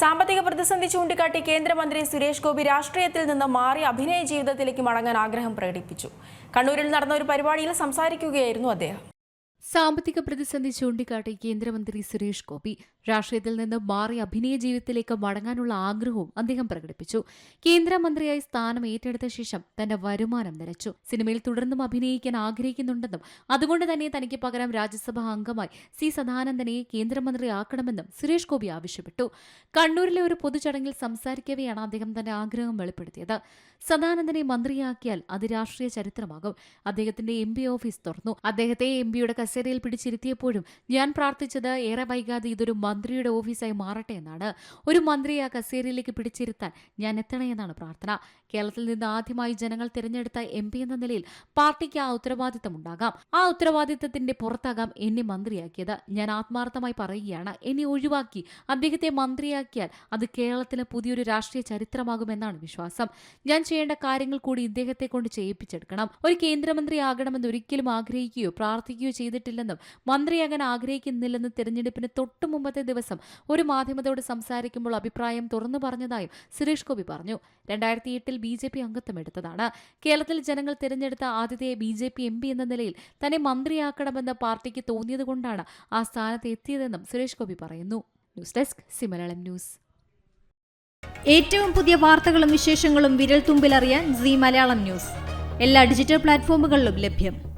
സാമ്പത്തിക പ്രതിസന്ധി ചൂണ്ടിക്കാട്ടി കേന്ദ്രമന്ത്രി സുരേഷ് ഗോപി രാഷ്ട്രീയത്തിൽ നിന്ന് മാറി അഭിനയ ജീവിതത്തിലേക്ക് മടങ്ങാൻ ആഗ്രഹം പ്രകടിപ്പിച്ചു. കണ്ണൂരിൽ നടന്ന ഒരു പരിപാടിയിൽ സംസാരിക്കുകയായിരുന്നു അദ്ദേഹം. സാമ്പത്തിക പ്രതിസന്ധി ചൂണ്ടിക്കാട്ടി കേന്ദ്രമന്ത്രി സുരേഷ് ഗോപി രാഷ്ട്രീയത്തിൽ നിന്ന് മാറി അഭിനയ ജീവിതത്തിലേക്ക് മടങ്ങാനുള്ള ആഗ്രഹവും അദ്ദേഹം പ്രകടിപ്പിച്ചു. കേന്ദ്രമന്ത്രിയായി സ്ഥാനം ഏറ്റെടുത്ത ശേഷം തന്റെ വരുമാനം നിലച്ചു സിനിമയിൽ തുടർന്നും അഭിനയിക്കാൻ ആഗ്രഹിക്കുന്നുണ്ടെന്നും അതുകൊണ്ട് തന്നെ തനിക്ക് പകരം രാജ്യസഭാ അംഗമായി സി സദാനന്ദനെ കേന്ദ്രമന്ത്രിയാക്കണമെന്നും സുരേഷ് ഗോപി ആവശ്യപ്പെട്ടു. കണ്ണൂരിലെ ഒരു പൊതുചടങ്ങിൽ സംസാരിക്കവെയാണ് അദ്ദേഹം തന്റെ ആഗ്രഹം വെളിപ്പെടുത്തിയത്. സദാനന്ദനെ മന്ത്രിയാക്കിയാൽ അത് രാഷ്ട്രീയ ചരിത്രമാകും. അദ്ദേഹത്തിന്റെ എം ഓഫീസ് തുറന്നു. അദ്ദേഹത്തെ എം കസേരയിൽ പിടിച്ചിരുത്തിയപ്പോഴും ഞാൻ പ്രാർത്ഥിച്ചത് ഏറെ വൈകാതെ ഇതൊരു മന്ത്രിയുടെ ഓഫീസായി മാറട്ടെ എന്നാണ്. ഒരു മന്ത്രിയെ ആ കസേരയിലേക്ക് പിടിച്ചിരുത്താൻ ഞാൻ എത്തണമെന്നാണ് പ്രാർത്ഥന. കേരളത്തിൽ നിന്ന് ആദ്യമായി ജനങ്ങൾ തിരഞ്ഞെടുത്ത എം പി എന്ന നിലയിൽ പാർട്ടിക്ക് ആ ഉത്തരവാദിത്തം ഉണ്ടാകാം. ആ ഉത്തരവാദിത്തത്തിന്റെ പുറത്താകാം എന്നെ മന്ത്രിയാക്കിയത്. ഞാൻ ആത്മാർത്ഥമായി പറയുകയാണ് എന്നെ ഒഴിവാക്കി. അദ്ദേഹത്തെ മന്ത്രിയാക്കിയാൽ അത് കേരളത്തിന് പുതിയൊരു രാഷ്ട്രീയ ചരിത്രമാകുമെന്നാണ് വിശ്വാസം. ഞാൻ ചെയ്യേണ്ട കാര്യങ്ങൾ കൂടി ഇദ്ദേഹത്തെ കൊണ്ട് ചെയ്യിപ്പിച്ചെടുക്കണം. ഒരു കേന്ദ്രമന്ത്രി ആകണമെന്ന് ഒരിക്കലും ആഗ്രഹിക്കുകയോ പ്രാർത്ഥിക്കുകയോ ചെയ്തിട്ടില്ലെന്നും മന്ത്രിയാകാൻ ആഗ്രഹിക്കുന്നില്ലെന്നും തെരഞ്ഞെടുപ്പിന് തൊട്ടു മുമ്പത്തെ ദിവസം ഒരു മാധ്യമത്തോട് സംസാരിക്കുമ്പോൾ അഭിപ്രായം തുറന്നു പറഞ്ഞതായും സുരേഷ് ഗോപി പറഞ്ഞു. രണ്ടായിരത്തി എട്ടിൽ ബി ജെ പി അംഗത്വം എടുത്തതാണ്. കേരളത്തിൽ ജനങ്ങൾ തിരഞ്ഞെടുത്ത ആദ്യത്തെ B J P M P എന്ന നിലയിൽ തന്നെ മന്ത്രിയാക്കണമെന്ന് പാർട്ടിക്ക് തോന്നിയതുകൊണ്ടാണ് ആ സ്ഥാനത്ത് എത്തിയതെന്നും സുരേഷ് ഗോപി പറയുന്നു. News desk സിമലയാളം news. ഏറ്റവും പുതിയ വാർത്തകളും വിശേഷങ്ങളും വിരൽ തുമ്പിലറിയാൻ സി മലയാളം ന്യൂസ്. എല്ലാ ഡിജിറ്റൽ പ്ലാറ്റ്ഫോമുകളിലും ലഭ്യം.